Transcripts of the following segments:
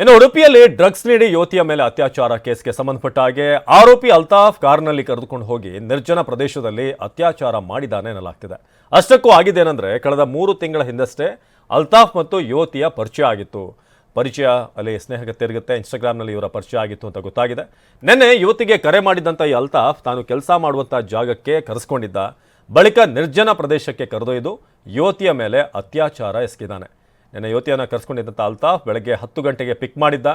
ಇನ್ನು ಉಡುಪಿಯಲ್ಲಿ ಡ್ರಗ್ಸ್ ನೀಡಿ ಯುವತಿಯ ಮೇಲೆ ಅತ್ಯಾಚಾರ ಕೇಸ್ಗೆ ಸಂಬಂಧಪಟ್ಟ ಹಾಗೆ ಆರೋಪಿ ಅಲ್ತಾಫ್ ಕಾರ್ನಲ್ಲಿ ಕರೆದುಕೊಂಡು ಹೋಗಿ ನಿರ್ಜನ ಪ್ರದೇಶದಲ್ಲಿ ಅತ್ಯಾಚಾರ ಮಾಡಿದ್ದಾನೆ ಎನ್ನಲಾಗ್ತಿದೆ. ಅಷ್ಟಕ್ಕೂ ಏನಂದ್ರೆ ಕಳೆದ ಮೂರು ತಿಂಗಳ ಹಿಂದಷ್ಟೇ ಅಲ್ತಾಫ್ ಮತ್ತು ಯುವತಿಯ ಪರಿಚಯ ಆಗಿತ್ತು. ಪರಿಚಯ ಅಲ್ಲಿ ಸ್ನೇಹಕ್ಕೆ ತಿರುಗುತ್ತೆ, ಇನ್ಸ್ಟಾಗ್ರಾಮ್ನಲ್ಲಿ ಇವರ ಪರಿಚಯ ಆಗಿತ್ತು ಅಂತ ಗೊತ್ತಾಗಿದೆ. ನಿನ್ನೆ ಯುವತಿಗೆ ಕರೆ ಮಾಡಿದಂಥ ಈ ಅಲ್ತಾಫ್ ತಾನು ಕೆಲಸ ಮಾಡುವಂಥ ಜಾಗಕ್ಕೆ ಕರೆಸ್ಕೊಂಡಿದ್ದ. ಬಳಿಕ ನಿರ್ಜನ ಪ್ರದೇಶಕ್ಕೆ ಕರೆದೊಯ್ದು ಯುವತಿಯ ಮೇಲೆ ಅತ್ಯಾಚಾರ ಎಸಗಿದ್ದಾನೆ. ನಿನ್ನೆ ಯುವತಿಯನ್ನು ಕರೆಸ್ಕೊಂಡಿದ್ದಂಥ ಅಲ್ತಾಫ್ ಬೆಳಗ್ಗೆ ಹತ್ತು ಗಂಟೆಗೆ ಪಿಕ್ ಮಾಡಿದ್ದ.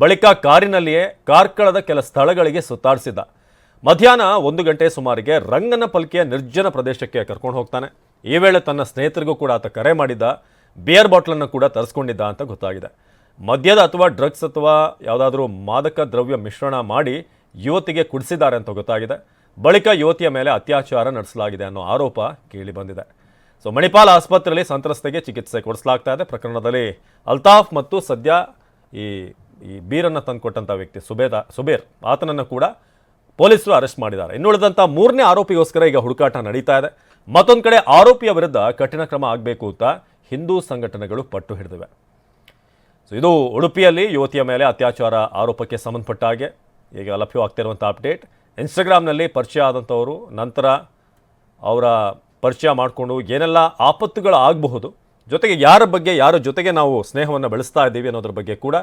ಬಳಿಕ ಕಾರಿನಲ್ಲಿಯೇ ಕಾರ್ಕಳದ ಕೆಲ ಸ್ಥಳಗಳಿಗೆ ಸುತ್ತಾಡಿಸಿದ್ದ. ಮಧ್ಯಾಹ್ನ ಒಂದು ಗಂಟೆ ಸುಮಾರಿಗೆ ರಂಗನ ಪಲ್ಕಿಯ ನಿರ್ಜನ ಪ್ರದೇಶಕ್ಕೆ ಕರ್ಕೊಂಡು ಹೋಗ್ತಾನೆ. ಈ ವೇಳೆ ತನ್ನ ಸ್ನೇಹಿತರಿಗೂ ಕೂಡ ಆತ ಕರೆ ಮಾಡಿದ್ದ. ಬಿಯರ್ ಬಾಟ್ಲನ್ನು ಕೂಡ ತರಿಸ್ಕೊಂಡಿದ್ದ ಅಂತ ಗೊತ್ತಾಗಿದೆ. ಮದ್ಯದ ಅಥವಾ ಡ್ರಗ್ಸ್ ಅಥವಾ ಯಾವುದಾದ್ರೂ ಮಾದಕ ದ್ರವ್ಯ ಮಿಶ್ರಣ ಮಾಡಿ ಯುವತಿಗೆ ಕುಡಿಸಿದ್ದಾರೆ ಅಂತ ಗೊತ್ತಾಗಿದೆ. ಬಳಿಕ ಯುವತಿಯ ಮೇಲೆ ಅತ್ಯಾಚಾರ ನಡೆಸಲಾಗಿದೆ ಅನ್ನೋ ಆರೋಪ ಕೇಳಿ ಬಂದಿದೆ. ಸೊ ಮಣಿಪಾಲ್ ಆಸ್ಪತ್ರೆಯಲ್ಲಿ ಸಂತ್ರಸ್ತೆಗೆ ಚಿಕಿತ್ಸೆ ಕೊಡಿಸಲಾಗ್ತಾ ಇದೆ. ಪ್ರಕರಣದಲ್ಲಿ ಅಲ್ತಾಫ್ ಮತ್ತು ಸದ್ಯ ಈ ಈ ಬೀರನ್ನು ತಂದುಕೊಟ್ಟಂಥ ವ್ಯಕ್ತಿ ಸುಬೇದ, ಸುಬೇರ್, ಆತನನ್ನು ಕೂಡ ಪೊಲೀಸರು ಅರೆಸ್ಟ್ ಮಾಡಿದ್ದಾರೆ. ಇನ್ನುಳಿದಂಥ ಮೂರನೇ ಆರೋಪಿಗೋಸ್ಕರ ಈಗ ಹುಡುಕಾಟ ನಡೀತಾ ಇದೆ. ಮತ್ತೊಂದು ಕಡೆ ಆರೋಪಿಯ ವಿರುದ್ಧ ಕಠಿಣ ಕ್ರಮ ಆಗಬೇಕು ಅಂತ ಹಿಂದೂ ಸಂಘಟನೆಗಳು ಪಟ್ಟು ಹಿಡಿದಿವೆ. ಸೊ ಇದು ಉಡುಪಿಯಲ್ಲಿ ಯುವತಿಯ ಮೇಲೆ ಅತ್ಯಾಚಾರ ಆರೋಪಕ್ಕೆ ಸಂಬಂಧಪಟ್ಟ ಹಾಗೆ. ಈಗ ಲಭ್ಯವಾಗ್ತಿರುವಂಥ ಅಪ್ಡೇಟ್. ಇನ್ಸ್ಟಾಗ್ರಾಮ್ನಲ್ಲಿ ಪರಿಚಯ ಆದಂಥವರು, ನಂತರ ಅವರ ಪರಿಚಯ ಮಾಡಿಕೊಂಡು ಏನೆಲ್ಲ ಆಪತ್ತುಗಳು ಆಗಬಹುದು, ಜೊತೆಗೆ ಯಾರ ಬಗ್ಗೆ, ಯಾರ ಜೊತೆಗೆ ನಾವು ಸ್ನೇಹವನ್ನು ಬೆಳೆಸ್ತಾ ಇದ್ದೀವಿ ಅನ್ನೋದ್ರ ಬಗ್ಗೆ ಕೂಡ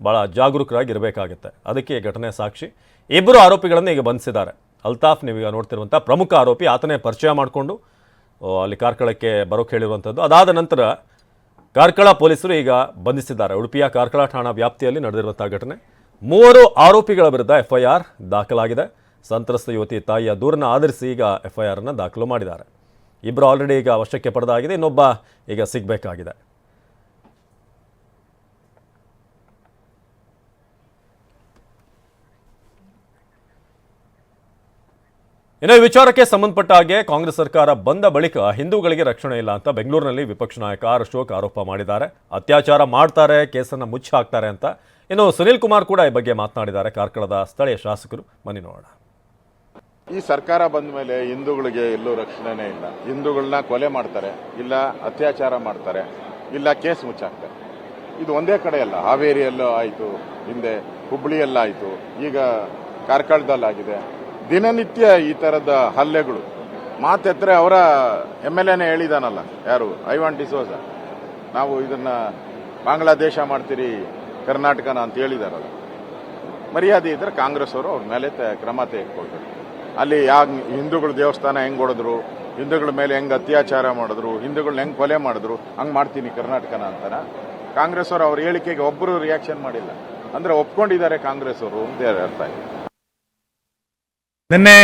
ಭಾಳ ಜಾಗರೂಕರಾಗಿರಬೇಕಾಗುತ್ತೆ. ಅದಕ್ಕೆ ಘಟನೆ ಸಾಕ್ಷಿ. ಇಬ್ಬರು ಆರೋಪಿಗಳನ್ನು ಈಗ ಬಂಧಿಸಿದ್ದಾರೆ. ಅಲ್ತಾಫ್, ನೀವೀಗ ನೋಡ್ತಿರುವಂಥ ಪ್ರಮುಖ ಆರೋಪಿ, ಆತನೇ ಪರಿಚಯ ಮಾಡಿಕೊಂಡು ಅಲ್ಲಿ ಕಾರ್ಕಳಕ್ಕೆ ಬರೋಕೆ ಹೇಳಿರುವಂಥದ್ದು ಅದಾದ ನಂತರ ಕಾರ್ಕಳ ಪೊಲೀಸರು ಈಗ ಬಂಧಿಸಿದ್ದಾರೆ. ಉಡುಪಿಯ ಕಾರ್ಕಳ ಠಾಣಾ ವ್ಯಾಪ್ತಿಯಲ್ಲಿ ನಡೆದಿರುವಂಥ ಘಟನೆ. ಮೂವರು ಆರೋಪಿಗಳ ವಿರುದ್ಧ ಎಫ್ಐಆರ್ ದಾಖಲಾಗಿದೆ. ಸಂತ್ರಸ್ತ ಯುವತಿ ತಾಯಿಯ ದೂರನ್ನು ಆಧರಿಸಿ ಈಗ ಎಫ್ ಐ ಆರ್ನ ದಾಖಲು ಮಾಡಿದ್ದಾರೆ. ಇಬ್ಬರು ಆಲ್ರೆಡಿ ಈಗ ವಶಕ್ಕೆ ಪಡೆದಾಗಿದೆ, ಇನ್ನೊಬ್ಬ ಈಗ ಸಿಗಬೇಕಾಗಿದೆ. ಇನ್ನು ಈ ವಿಚಾರಕ್ಕೆ ಸಂಬಂಧಪಟ್ಟ ಹಾಗೆ ಕಾಂಗ್ರೆಸ್ ಸರ್ಕಾರ ಬಂದ ಬಳಿಕ ಹಿಂದೂಗಳಿಗೆ ರಕ್ಷಣೆ ಇಲ್ಲ ಅಂತ ಬೆಂಗಳೂರಿನಲ್ಲಿ ವಿಪಕ್ಷ ನಾಯಕ ಆರ್ ಅಶೋಕ್ ಆರೋಪ ಮಾಡಿದ್ದಾರೆ. ಅತ್ಯಾಚಾರ ಮಾಡ್ತಾರೆ, ಕೇಸನ್ನು ಮುಚ್ಚಿ ಹಾಕ್ತಾರೆ ಅಂತ. ಇನ್ನು ಸುನೀಲ್ ಕುಮಾರ್ ಕೂಡ ಈ ಬಗ್ಗೆ ಮಾತನಾಡಿದ್ದಾರೆ. ಕಾರ್ಕಳದ ಸ್ಥಳೀಯ ಶಾಸಕರು, ಬನ್ನಿ ನೋಡೋಣ. ಈ ಸರ್ಕಾರ ಬಂದ ಮೇಲೆ ಹಿಂದೂಗಳಿಗೆ ಎಲ್ಲೂ ರಕ್ಷಣೆನೇ ಇಲ್ಲ. ಹಿಂದೂಗಳನ್ನ ಕೊಲೆ ಮಾಡ್ತಾರೆ, ಇಲ್ಲ ಅತ್ಯಾಚಾರ ಮಾಡ್ತಾರೆ, ಇಲ್ಲ ಕೇಸ್ ಮುಚ್ಚಾಕ್ತಾರೆ. ಇದು ಒಂದೇ ಕಡೆಯಲ್ಲ ಹಾವೇರಿಯಲ್ಲೂ ಆಯಿತು, ಹಿಂದೆ ಹುಬ್ಬಳ್ಳಿಯಲ್ಲಾಯಿತು ಈಗ ಕಾರ್ಕಳದಲ್ಲಾಗಿದೆ. ದಿನನಿತ್ಯ ಈ ಥರದ ಹಲ್ಲೆಗಳು. ಮಾತೆತ್ತರೆ ಅವರ ಎಂ ಎಲ್ ಎನೇ ಹೇಳಿದಾನಲ್ಲ, ಯಾರು? ಐವಾನ್ ಡಿಸೋಜ. ನಾವು ಇದನ್ನ ಬಾಂಗ್ಲಾದೇಶ ಮಾಡ್ತೀರಿ, ಕರ್ನಾಟಕನ ಅಂತ ಹೇಳಿದಾರಲ್ಲ. ಮರ್ಯಾದೆ ಇದ್ದರೆ ಕಾಂಗ್ರೆಸ್ ಅವರು ಅವ್ರ ಮೇಲೆ ಕ್ರಮ ತೆಗೆದುಕೊಳ್ಬೇಕು. ಅಲ್ಲಿ ಯಾವ ಹಿಂದೂಗಳ ದೇವಸ್ಥಾನ ಹೆಂಗ್ ಹೊಡೆದ್ರು, ಹಿಂದೂಗಳ ಮೇಲೆ ಹೆಂಗ್ ಅತ್ಯಾಚಾರ ಮಾಡಿದ್ರು ಹಿಂದೂಗಳನ್ನ ಹೆಂಗ್ ಕೊಲೆ ಮಾಡಿದ್ರು, ಹಂಗ್ ಮಾಡ್ತೀನಿ ಕರ್ನಾಟಕನ ಅಂತಾನ? ಕಾಂಗ್ರೆಸ್ ಅವರು ಅವ್ರ ಹೇಳಿಕೆಗೆ ಒಬ್ಬರು ರಿಯಾಕ್ಷನ್ ಮಾಡಿಲ್ಲ. ಅಂದ್ರೆ ಒಪ್ಕೊಂಡಿದ್ದಾರೆ ಕಾಂಗ್ರೆಸ್ ಅವರು ಅಂತ ಅರ್ಥ ಇದೆ ನಿನ್ನೆ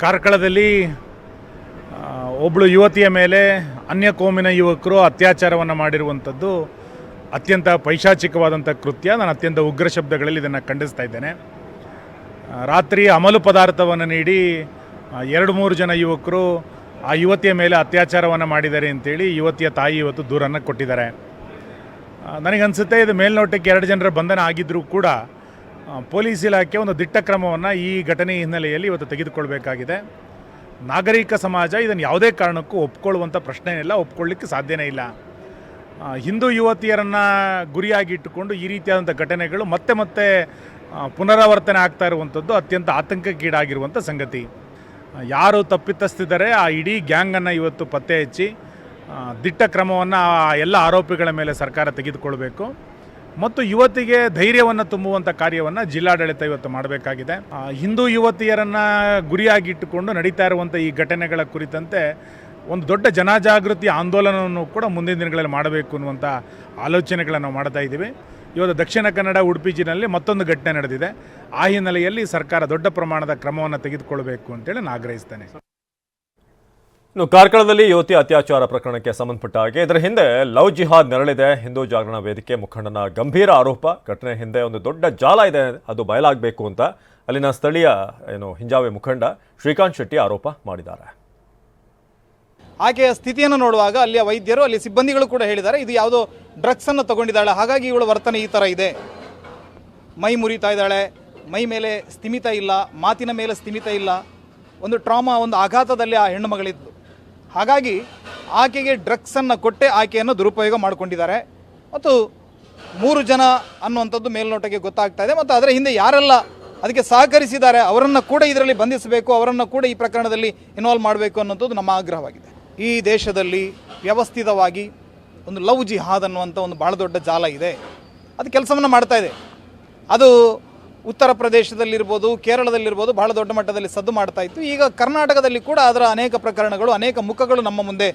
ಕಾರ್ಕಳದಲ್ಲಿ ಒಬ್ಳು ಯುವತಿಯ ಮೇಲೆ ಅನ್ಯ ಕೋಮಿನ ಯುವಕರು ಅತ್ಯಾಚಾರವನ್ನು ಮಾಡಿರುವಂಥದ್ದು ಅತ್ಯಂತ ಪೈಶಾಚಿಕವಾದಂಥ ಕೃತ್ಯ. ನಾನು ಅತ್ಯಂತ ಉಗ್ರ ಶಬ್ದಗಳಲ್ಲಿ ಇದನ್ನು ಖಂಡಿಸ್ತಾ ಇದ್ದೇನೆ. ರಾತ್ರಿ ಅಮಲು ಪದಾರ್ಥವನ್ನು ನೀಡಿ ಎರಡು ಮೂರು ಜನ ಯುವಕರು ಆ ಯುವತಿಯ ಮೇಲೆ ಅತ್ಯಾಚಾರವನ್ನು ಮಾಡಿದ್ದಾರೆ ಅಂತೇಳಿ ಯುವತಿಯ ತಾಯಿ ಇವತ್ತು ದೂರನ್ನು ಕೊಟ್ಟಿದ್ದಾರೆ. ನನಗನ್ಸುತ್ತೆ ಇದು ಮೇಲ್ನೋಟಕ್ಕೆ ಎರಡು ಜನರ ಬಂಧನ ಆಗಿದ್ದರೂ ಕೂಡ ಪೊಲೀಸ್ ಇಲಾಖೆ ಒಂದು ದಿಟ್ಟ ಕ್ರಮವನ್ನು ಈ ಘಟನೆ ಹಿನ್ನೆಲೆಯಲ್ಲಿ ಇವತ್ತು ತೆಗೆದುಕೊಳ್ಬೇಕಾಗಿದೆ. ನಾಗರಿಕ ಸಮಾಜ ಇದನ್ನು ಯಾವುದೇ ಕಾರಣಕ್ಕೂ ಒಪ್ಕೊಳ್ಳುವಂಥ ಪ್ರಶ್ನೆ ಇಲ್ಲ ಒಪ್ಕೊಳ್ಳಿಕ್ಕೆ ಸಾಧ್ಯನೇ ಇಲ್ಲ. ಹಿಂದೂ ಯುವತಿಯರನ್ನು ಗುರಿಯಾಗಿಟ್ಟುಕೊಂಡು ಈ ರೀತಿಯಾದಂಥ ಘಟನೆಗಳು ಮತ್ತೆ ಮತ್ತೆ ಪುನರಾವರ್ತನೆ ಆಗ್ತಾ ಇರುವಂಥದ್ದು ಅತ್ಯಂತ ಆತಂಕಕ್ಕೀಡಾಗಿರುವಂಥ ಸಂಗತಿ. ಯಾರು ತಪ್ಪಿತಸ್ಥಿದ್ದಾರೆ ಆ ಇಡೀ ಗ್ಯಾಂಗನ್ನು ಇವತ್ತು ಪತ್ತೆ ಹಚ್ಚಿ ದಿಟ್ಟ ಕ್ರಮವನ್ನು ಆ ಎಲ್ಲ ಆರೋಪಿಗಳ ಮೇಲೆ ಸರ್ಕಾರ ತೆಗೆದುಕೊಳ್ಬೇಕು. ಮತ್ತು ಯುವತಿಗೆ ಧೈರ್ಯವನ್ನು ತುಂಬುವಂಥ ಕಾರ್ಯವನ್ನು ಜಿಲ್ಲಾಡಳಿತ ಇವತ್ತು ಮಾಡಬೇಕಾಗಿದೆ. ಹಿಂದೂ ಯುವತಿಯರನ್ನು ಗುರಿಯಾಗಿಟ್ಟುಕೊಂಡು ನಡೀತಾ ಇರುವಂಥ ಈ ಘಟನೆಗಳ ಕುರಿತಂತೆ ಒಂದು ದೊಡ್ಡ ಜನಜಾಗೃತಿ ಆಂದೋಲನವನ್ನು ಕೂಡ ಮುಂದಿನ ದಿನಗಳಲ್ಲಿ ಮಾಡಬೇಕು ಅನ್ನುವಂಥ ಆಲೋಚನೆಗಳನ್ನು ನಾವು ಮಾಡ್ತಾ ಇದ್ದೀವಿ. ಇವತ್ತು ದಕ್ಷಿಣ ಕನ್ನಡ ಉಡುಪಿ ಜಿಲ್ಲೆಯಲ್ಲಿ ಮತ್ತೊಂದು ಘಟನೆ ನಡೆದಿದೆ. ಆ ಹಿನ್ನೆಲೆಯಲ್ಲಿ ಸರ್ಕಾರ ದೊಡ್ಡ ಪ್ರಮಾಣದ ಕ್ರಮವನ್ನು ತೆಗೆದುಕೊಳ್ಬೇಕು ಅಂತೇಳಿ ನಾನು ಆಗ್ರಹಿಸ್ತೇನೆ. ಇನ್ನು ಕಾರ್ಕಳದಲ್ಲಿ ಯುವತಿ ಅತ್ಯಾಚಾರ ಪ್ರಕರಣಕ್ಕೆ ಸಂಬಂಧಪಟ್ಟ ಹಾಗೆ ಇದರ ಹಿಂದೆ ಲವ್ ಜಿಹಾದ್ ನೆರಳಿದೆ. ಹಿಂದೂ ಜಾಗರಣ ವೇದಿಕೆ ಮುಖಂಡನ ಗಂಭೀರ ಆರೋಪ. ಘಟನೆ ಹಿಂದೆ ಒಂದು ದೊಡ್ಡ ಜಾಲ ಇದೆ, ಅದು ಬಯಲಾಗಬೇಕು ಅಂತ ಅಲ್ಲಿನ ಸ್ಥಳೀಯ, ಏನು, ಹಿಂಜಾವೆ ಮುಖಂಡ ಶ್ರೀಕಾಂತ್ ಶೆಟ್ಟಿ ಆರೋಪ ಮಾಡಿದ್ದಾರೆ. ಆಕೆಯ ಸ್ಥಿತಿಯನ್ನು ನೋಡುವಾಗ ಅಲ್ಲಿಯ ವೈದ್ಯರು, ಅಲ್ಲಿ ಸಿಬ್ಬಂದಿಗಳು ಕೂಡ ಹೇಳಿದ್ದಾರೆ, ಇದು ಯಾವುದೋ ಡ್ರಗ್ಸನ್ನು ತಗೊಂಡಿದ್ದಾಳೆ, ಹಾಗಾಗಿ ಇವಳ ವರ್ತನೆ ಈ ಥರ ಇದೆ. ಮೈ ಮುರಿತಾ ಇದ್ದಾಳೆ, ಮೈ ಮೇಲೆ ಸ್ಥಿಮಿತ ಇಲ್ಲ, ಮಾತಿನ ಮೇಲೆ ಸ್ಥಿಮಿತ ಇಲ್ಲ, ಒಂದು ಟ್ರಾಮಾ ಒಂದು ಆಘಾತದಲ್ಲಿ ಆ ಹೆಣ್ಣು ಮಗಳಿದ್ದು ಹಾಗಾಗಿ ಆಕೆಗೆ ಡ್ರಗ್ಸನ್ನು ಕೊಟ್ಟೆ ಆಕೆಯನ್ನು ದುರುಪಯೋಗ ಮಾಡಿಕೊಂಡಿದ್ದಾರೆ. ಮತ್ತು ಮೂರು ಜನ ಅನ್ನುವಂಥದ್ದು ಮೇಲ್ನೋಟಕ್ಕೆ ಗೊತ್ತಾಗ್ತಾ ಇದೆ, ಮತ್ತು ಅದರ ಹಿಂದೆ ಯಾರೆಲ್ಲ ಅದಕ್ಕೆ ಸಹಕರಿಸಿದ್ದಾರೆ, ಅವರನ್ನು ಕೂಡ ಇದರಲ್ಲಿ ಬಂಧಿಸಬೇಕು, ಅವರನ್ನು ಕೂಡ ಈ ಪ್ರಕರಣದಲ್ಲಿ ಇನ್ವಾಲ್ವ್ ಮಾಡಬೇಕು ಅನ್ನೋಂಥದ್ದು ನಮ್ಮ ಆಗ್ರಹವಾಗಿದೆ. ಈ ದೇಶದಲ್ಲಿ ವ್ಯವಸ್ಥಿತವಾಗಿ ಒಂದು ಲವ್ ಜಿಹಾದ್ ಅನ್ನುವಂಥ ಒಂದು ಭಾಳ ದೊಡ್ಡ ಜಾಲ ಇದೆ. ಅದು ಕೆಲಸವನ್ನು ಮಾಡ್ತಾ ಇದೆ. ಅದು ಉತ್ತರ ಪ್ರದೇಶದಲ್ಲಿರ್ಬೋದು, ಕೇರಳದಲ್ಲಿರ್ಬೋದು ಬಹಳ ದೊಡ್ಡ ಮಟ್ಟದಲ್ಲಿ ಸದ್ದು ಮಾಡ್ತಾ ಇತ್ತು. ಈಗ ಕರ್ನಾಟಕದಲ್ಲಿ ಕೂಡ ಅದರ ಅನೇಕ ಪ್ರಕರಣಗಳು, ಅನೇಕ ಮುಖಗಳು ನಮ್ಮ ಮುಂದೆ